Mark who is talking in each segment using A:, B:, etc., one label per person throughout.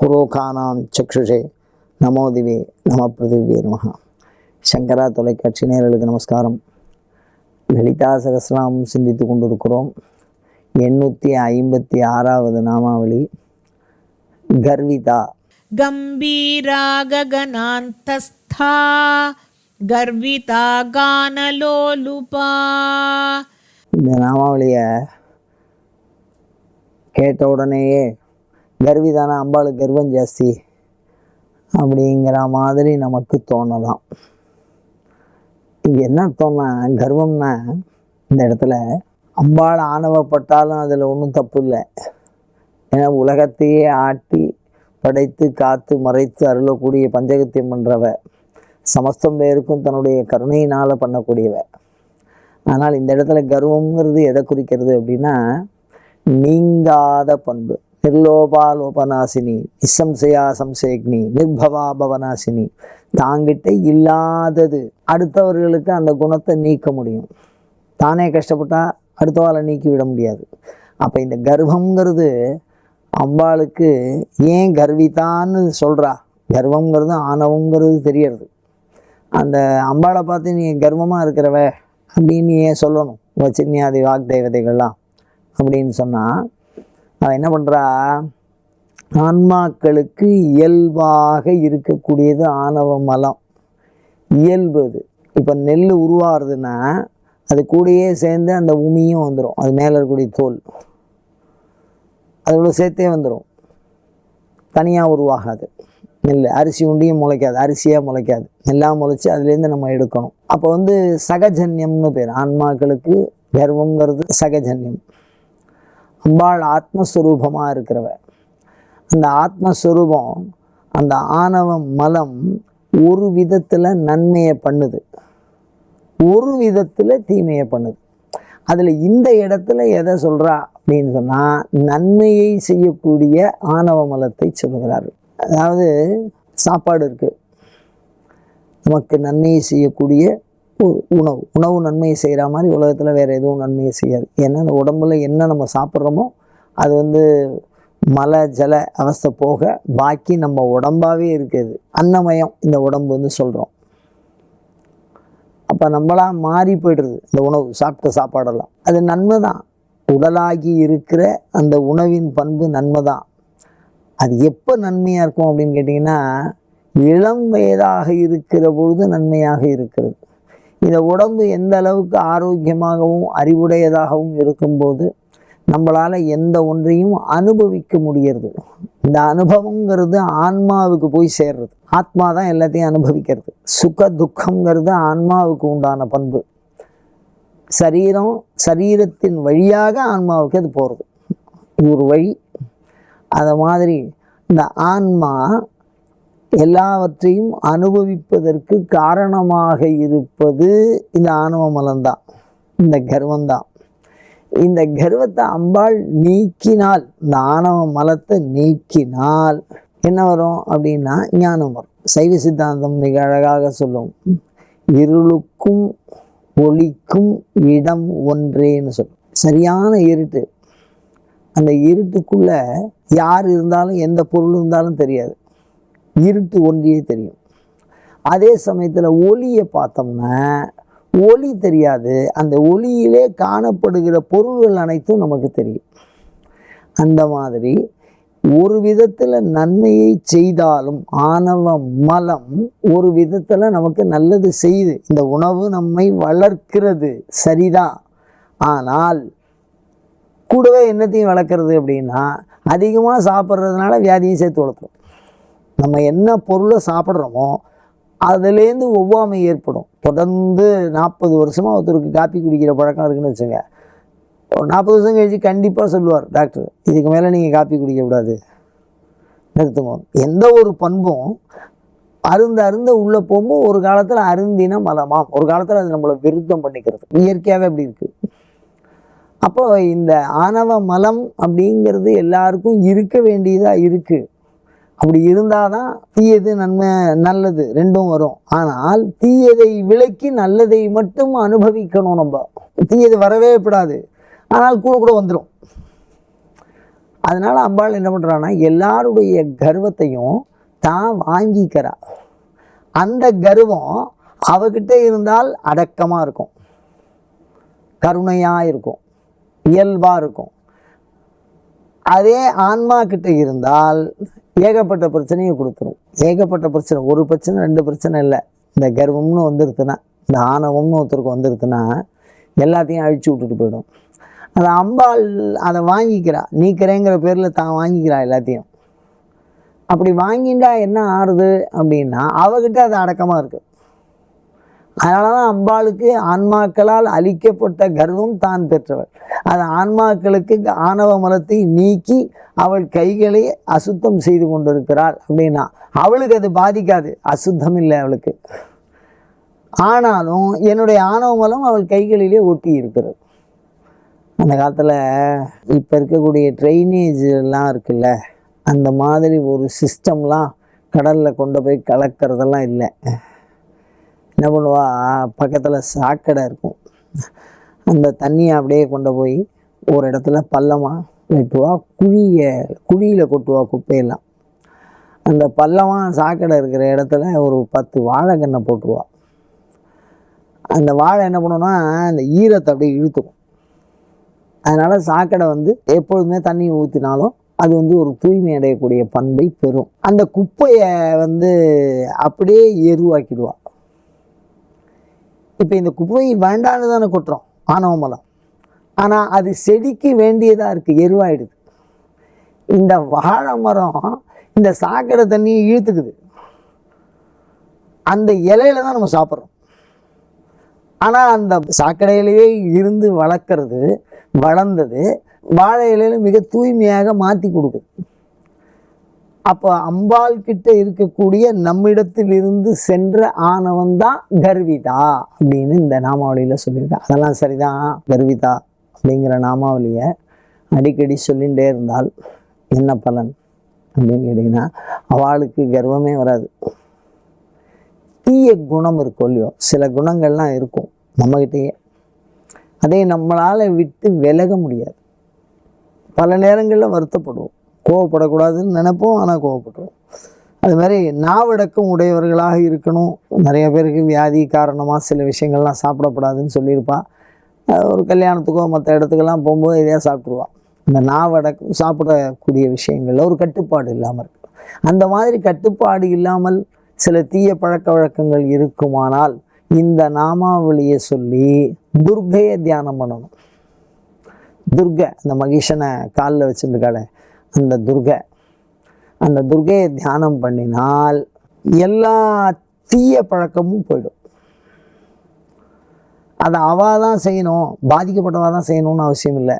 A: புரோகானாம் சக்ஷுஷே. நமோதிவே நம பிருதிவே நமகா சங்கரா தொலைக்காட்சி நேரலுக்கு நமஸ்காரம். லலிதா சகசிராமம் சிந்தித்து கொண்டிருக்கிறோம். எண்ணூற்றி ஐம்பத்தி ஆறாவது நாமாவளி. கர்விதா.
B: கம்பீரா ககனாந்தஸ்தா கர்விதா கானலோலுபா.
A: இந்த நாமாவளியை கேட்ட உடனேயே கர்விதானே அம்பாளுக்கு கர்வம் ஜாஸ்தி. அப்படிங்கிற மாதிரி நமக்கு தோணலாம். இது என்ன தோணா? கர்வம்னா இந்த இடத்துல அம்பாள் ஆணவப்பட்டாலும் அதில் ஒன்றும் தப்பு இல்லை ஏன்னா உலகத்தையே ஆட்டி படைத்து காத்து மறைத்து அருளக்கூடிய பஞ்சகத்தியம் பண்ணுறவ சமஸ்தம் பேருக்கும் தன்னுடைய கருணையினால் பண்ணக்கூடியவ. ஆனால் இந்த இடத்துல கர்வம்ங்கிறது எதை குறிக்கிறது அப்படின்னா நீங்காத பண்பு. நிர்லோபாலோபநாசினி நிசம்சயா சம்சேக்னி நிர்பவா பவநாசினி. தாங்கிட்ட இல்லாதது அடுத்தவர்களுக்கு அந்த குணத்தை நீக்க முடியும். தானே கஷ்டப்பட்டால் அடுத்தவாளை நீக்கி விட முடியாது. அப்போ இந்த கர்வம்ங்கிறது அம்பாளுக்கு ஏன் கர்விதான்னு சொல்கிறா கர்வங்கிறது ஆணவங்கிறது தெரியறது. அந்த அம்பாளை பார்த்து நீ கர்வமாக இருக்கிறவ அப்படின்னு ஏன் சொல்லணும்? வச்சின்யாதி வாக் தேவதைகள்லாம் அப்படின்னு சொன்னால் அவன் என்ன பண்ணுறா ஆன்மாக்களுக்கு இயல்பாக இருக்கக்கூடியது ஆணவ மலம். இயல்பு அது. இப்போ நெல் உருவாகிறதுனா அது கூடயே சேர்ந்து அந்த உமியும் வந்துடும் அது மேலே இருக்கக்கூடிய தோல். அதோட சேர்த்தே வந்துடும் தனியாக உருவாகாது. நெல் அரிசி உண்டியும் முளைக்காது. அரிசியாக முளைக்காது. நெல்லாக முளைச்சி அதுலேருந்து நம்ம எடுக்கணும். அப்போ வந்து சகஜன்யம்னு பேர். ஆன்மாக்களுக்கு கர்வங்கிறது சகஜன்யம். அம்பாள் ஆத்மஸ்வரூபமாக இருக்கிறவ. அந்த ஆத்மஸ்வரூபம் அந்த ஆணவ மலம் ஒரு விதத்தில் நன்மையை பண்ணுது. ஒரு விதத்தில் தீமையை பண்ணுது. அதில் இந்த இடத்துல எதை சொல்கிறா அப்படின்னு சொன்னால் நன்மையை செய்யக்கூடிய ஆணவ மலத்தை சொல்கிறார் அதாவது சாப்பாடு இருக்குது நமக்கு நன்மையை செய்யக்கூடிய உணவு. உணவு நன்மையை செய்கிற மாதிரி உலகத்தில் வேறு எதுவும் நன்மையை செய்யாது. ஏன்னா அந்த உடம்புல என்ன நம்ம சாப்பிட்றோமோ அது வந்து மலை ஜல அவஸ்தை போக பாக்கி நம்ம உடம்பாகவே இருக்குது. அன்னமயம் இந்த உடம்பு வந்து சொல்கிறோம் அப்போ நம்மளாம் மாறி போய்டுறது இந்த உணவு சாப்பிட்ட சாப்பாடெல்லாம். அது நன்மை தான். உடலாகி இருக்கிற அந்த உணவின் பண்பு நன்மை தான். அது எப்போ நன்மையாக இருக்கும் அப்படின்னு கேட்டிங்கன்னா இளம் வயதாக இருக்கிற பொழுது நன்மையாக இருக்கிறது. இந்த உடம்பு எந்த அளவுக்கு ஆரோக்கியமாகவும் அறிவுடையதாகவும் இருக்கும்போது நம்மளால் எந்த ஒன்றையும் அனுபவிக்க முடியறது. இந்த அனுபவங்கிறது ஆன்மாவுக்கு போய் சேர்றது. ஆத்மா தான் எல்லாத்தையும் அனுபவிக்கிறது. சுக துக்கங்கிறது ஆன்மாவுக்கு உண்டான பண்பு. சரீரம் சரீரத்தின் வழியாக ஆன்மாவுக்கு அது போகிறது இது ஒரு வழி. அதை மாதிரி இந்த ஆன்மா எல்லாவற்றையும் அனுபவிப்பதற்கு காரணமாக இருப்பது இந்த ஆணவ மலம்தான். இந்த கர்வம்தான். இந்த கர்வத்தை அம்பாள் நீக்கினால் இந்த ஆணவ மலத்தை நீக்கினால் என்ன வரும் அப்படின்னா ஞானம் வரும். சைவ சித்தாந்தம் மிக அழகாக சொல்லும். இருளுக்கும் ஒளிக்கும் இடம் ஒன்றேன்னு சொல்லும். சரியான இருட்டு. அந்த இருட்டுக்குள்ள யார் இருந்தாலும் எந்த பொருள் இருந்தாலும் தெரியாது. இருட்டு ஒன்றியே தெரியும். அதே சமயத்தில் ஒளியை பார்த்தோம்னா ஒளி தெரியாது. அந்த ஒளியிலே காணப்படுகிற பொருள்கள் அனைத்தும் நமக்கு தெரியும். அந்த மாதிரி ஒரு விதத்தில் நன்மையை செய்தாலும் ஆணவ மலம் ஒரு விதத்தில் நமக்கு நல்லது செய்யுது. இந்த உணவு நம்மை வளர்க்கிறது. சரிதான் ஆனால் கூடவே என்னத்தையும் வளர்க்குறது அப்படின்னா அதிகமாக சாப்பிட்றதுனால வியாதியும் சேர்த்து வளர்த்துரும். நம்ம என்ன பொருளை சாப்பிட்றோமோ அதுலேருந்து ஒவ்வாமை ஏற்படும். தொடர்ந்து நாற்பது வருஷமாக ஒருத்தருக்கு காப்பி குடிக்கிற பழக்கம் இருக்குன்னு வச்சுங்க ஒரு நாற்பது வருஷம் கழிச்சு கண்டிப்பாக சொல்லுவார் டாக்டர் இதுக்கு மேலே நீங்கள் காப்பி குடிக்கக்கூடாது நிறுத்துங்க. எந்த ஒரு பண்பும் அருந்த அருந்த உள்ளே போகும்போது ஒரு காலத்தில் அருந்தின மலமாம் ஒரு காலத்தில் அது நம்மளை விருத்தம் பண்ணிக்கிறது. இயற்கையாகவே அப்படி இருக்குது அப்போ இந்த ஆணவ மலம் அப்படிங்கிறது எல்லாருக்கும் இருக்க வேண்டியதாக இருக்குது அப்படி இருந்தால் தான் தீயது நன்மை நல்லது ரெண்டும் வரும். ஆனால் தீயதை விலக்கி நல்லதை மட்டும் அனுபவிக்கணும் நம்ம. தீயது வரவே கூடாது. ஆனால் கூட கூட வந்துடும் அதனால் அம்பாள் என்ன பண்ணுறான்னா எல்லாருடைய கர்வத்தையும் தான் வாங்கிக்கிறா. அந்த கர்வம் அவகிட்ட இருந்தால் அடக்கமாக இருக்கும். கருணையாக இருக்கும். இயல்பாக இருக்கும். அதே ஆன்மா கிட்ட இருந்தால் ஏகப்பட்ட பிரச்சனையை கொடுத்துரும். ஏகப்பட்ட பிரச்சனை ஒரு பிரச்சனை ரெண்டு பிரச்சனை இல்லை. இந்த கர்வம்னு வந்துருக்குன்னா இந்த ஆணவம்னு ஒருத்தருக்கு வந்துருக்குன்னா எல்லாத்தையும் அழிச்சு விட்டுட்டு போயிடும். அந்த அம்பாள் அதை வாங்கிக்கிறா. நீக்கிறேங்கிற பேரில் தான் வாங்கிக்கிறா எல்லாத்தையும். அப்படி வாங்கிண்டா என்ன ஆறுது அப்படின்னா அவகிட்ட அது அடக்கமாக இருக்குது அதனால தான் அம்பாளுக்கு ஆன்மாக்களால் அளிக்கப்பட்ட கர்வம் தான் பெற்றவள். அது ஆன்மாக்களுக்கு ஆணவ மலத்தை நீக்கி அவள் கைகளை அசுத்தம் செய்து கொண்டிருக்கிறாள் அப்படின்னா அவளுக்கு அது பாதிக்காது. அசுத்தம் இல்லை அவளுக்கு. ஆனாலும் என்னுடைய ஆணவ மலம் அவள் கைகளிலே ஒட்டி இருக்கிறது. அந்த காலத்தில் இப்போ இருக்கக்கூடிய ட்ரைனேஜ் எல்லாம் இருக்குல்ல அந்த மாதிரி ஒரு சிஸ்டம்லாம் கடலில் கொண்டு போய் கலக்கிறதெல்லாம் இல்லை. என்ன பண்ணுவா? பக்கத்தில் சாக்கடை இருக்கும். அந்த தண்ணியை அப்படியே கொண்டு போய் ஒரு இடத்துல பள்ளமாக வெட்டுவா. குழியை குழியில் கொட்டுவா குப்பையெல்லாம். அந்த பள்ளமாக சாக்கடை இருக்கிற இடத்துல ஒரு பத்து வாழைக்கண்ணை போட்டுருவா. அந்த வாழை என்ன பண்ணுன்னா அந்த ஈரத்தை அப்படியே இழுத்துக்கும். அதனால் சாக்கடை வந்து எப்பொழுதுமே தண்ணி ஊற்றினாலும் அது வந்து ஒரு தூய்மை அடையக்கூடிய பண்பை பெறும். அந்த குப்பையை வந்து அப்படியே எருவாக்கிடுவா. இப்போ இந்த குப்பை வேண்டான்னு தானே கொட்டுறோம் ஆணவ மலம் ஆனால் அது செடிக்கு வேண்டியதாக இருக்குது எருவாயிடுது. இந்த வாழை மரம் இந்த சாக்கடை தண்ணியை இழுத்துக்குது. அந்த இலையில தான் நம்ம சாப்பிட்றோம். ஆனால் அந்த சாக்கடையிலேயே இருந்து வளர்க்குறது வளர்ந்தது வாழை இலையில மிக தூய்மையாக மாற்றி கொடுக்குது. அப்போ அம்பாள் கிட்ட இருக்கக்கூடிய நம்மிடத்தில் இருந்து சென்ற ஆணவன் தான் கர்விதா அப்படின்னு இந்த நாமாவளியில் சொல்லியிருக்கேன் அதெல்லாம் சரிதான். கர்விதா அப்படிங்கிற நாமாவளியை அடிக்கடி சொல்லிகிட்டே இருந்தால் என்ன பலன் அப்படின்னு கேட்டிங்கன்னா அவளுக்கு கர்வமே வராது. தீய குணம் இருக்கும் இல்லையோ? சில குணங்கள்லாம் இருக்கும் நம்மகிட்டயே. அதை நம்மளால் விட்டு விலக முடியாது. பல நேரங்களில் வருத்தப்படுவோம். கோவப்படக்கூடாதுன்னு நினைப்போம் ஆனால் கோவப்படுவோம் அது மாதிரி நாவடக்கம் உடையவர்களாக இருக்கணும். நிறைய பேருக்கு வியாதி காரணமாக சில விஷயங்கள்லாம் சாப்பிடக்கூடாதுன்னு சொல்லியிருப்பான் ஒரு கல்யாணத்துக்கோ மற்ற இடத்துக்கெல்லாம் போகும்போது இதையாக சாப்பிட்ருவான் இந்த நாவடக்கம் சாப்பிடக்கூடிய விஷயங்களில் ஒரு கட்டுப்பாடு இல்லாமல் இருக்கும் அந்த மாதிரி கட்டுப்பாடு இல்லாமல் சில தீய பழக்க வழக்கங்கள் இருக்குமானால் இந்த நாமாவளியை சொல்லி துர்க்கையை தியானம் பண்ணணும். துர்கை அந்த மகிஷனை காலில் வச்சுருக்காளே அந்த துர்கை. அந்த துர்கையை தியானம் பண்ணினால் எல்லா தீய பழக்கமும் போயிடும். அதை அவள் தான் செய்யணும் பாதிக்கப்பட்டவா தான் செய்யணும்னு அவசியம் இல்லை.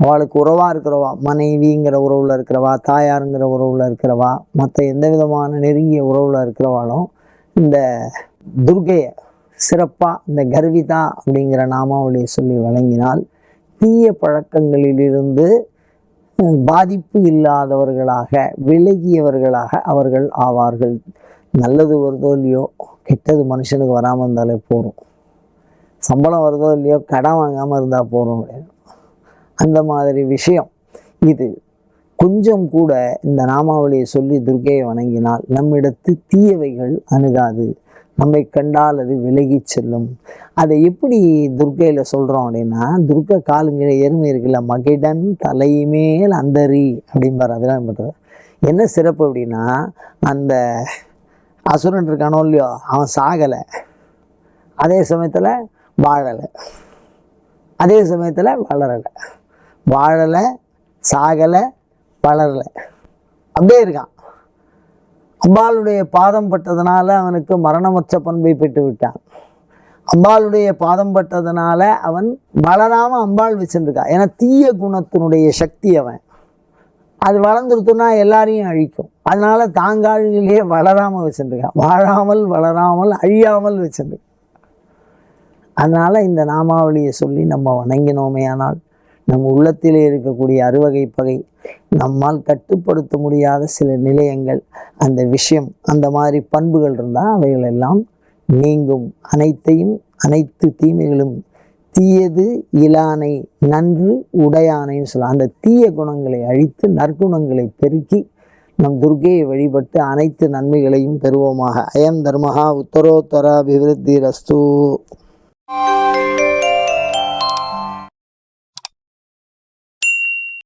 A: அவளுக்கு உறவாக இருக்கிறவா மனைவிங்கிற உறவில் இருக்கிறவா தாயாருங்கிற உறவில் இருக்கிறவா மற்ற எந்த விதமான நெருங்கிய உறவில் இருக்கிறவாலும் இந்த துர்கையை சிறப்பாக இந்த கர்விதா அப்படிங்கிற நாமாவளியை சொல்லி வழங்கினால் தீய பழக்கங்களிலிருந்து பாதிப்பு இல்லாதவர்களாக விலகியவர்களாக அவர்கள் ஆவார்கள். நல்லது வருதோ இல்லையோ கெட்டது மனுஷனுக்கு வராமல் இருந்தாலே போதும். சம்பளம் வருதோ இல்லையோ கடன் வாங்காமல் இருந்தால் போதும். அந்த மாதிரி விஷயம். இது கொஞ்சம் கூட இந்த நாமாவளியை சொல்லி துர்க்கையை வணங்கினால் நம்மிடத்து தீயவைகள் அணுகாது. நம்மை கண்டால் அது விலகிச் செல்லும். அதை எப்படி துர்க்கையில் சொல்கிறோம் அப்படின்னா துர்க்கை காலுங்கிற எருமை இருக்குல்ல மகிடன் தலைமேல் அந்தரி அப்படிம்பார் அதெல்லாம் பண்ணுறது என்ன சிறப்பு அப்படின்னா அந்த அசுரன் இருக்கானோ இல்லையோ அவன் சாகலை. அதே சமயத்தில் வாழலை. அதே சமயத்தில் வளரலை. வாழலை சாகலை வளரலை. அப்படியே இருக்கான். அம்பாளுடைய பாதம் பட்டதுனால அவனுக்கு மரணமற்ற பண்பை பெற்று விட்டான் அம்பாளுடைய பாதம் பட்டதுனால அவன் வளராம அம்பாள் வச்சுருக்கான். ஏன்னா தீய குணத்தினுடைய சக்தி அவன். அது வளர்ந்துருத்துன்னா எல்லாரையும் அழிக்கும். அதனால தாங்காழிலேயே வளராமல் வச்சுருக்கான். வாழாமல் வளராமல் அழியாமல் வச்சிருக்கான். அதனால் இந்த நாமாவளியை சொல்லி நம்ம வணங்கினோமேயானால் நம் உள்ளத்திலே இருக்கக்கூடிய அறுவகை பகை நம்மால் கட்டுப்படுத்த முடியாத சில நிலையங்கள் அந்த விஷயம் அந்த மாதிரி பண்புகள் இருந்தால் அவைகளெல்லாம் நீங்கும். அனைத்தையும் அனைத்து தீமைகளும் தீயது இலானை நன்று உடையானைன்னு சொல்லலாம். அந்த தீய குணங்களை அழித்து நற்குணங்களை பெருக்கி நம் துர்கையை வழிபட்டு அனைத்து நன்மைகளையும் பெறுவோமாக. அயம் தர்மஹா உத்தரோத்தர அபிவிருத்தி ரஸ்து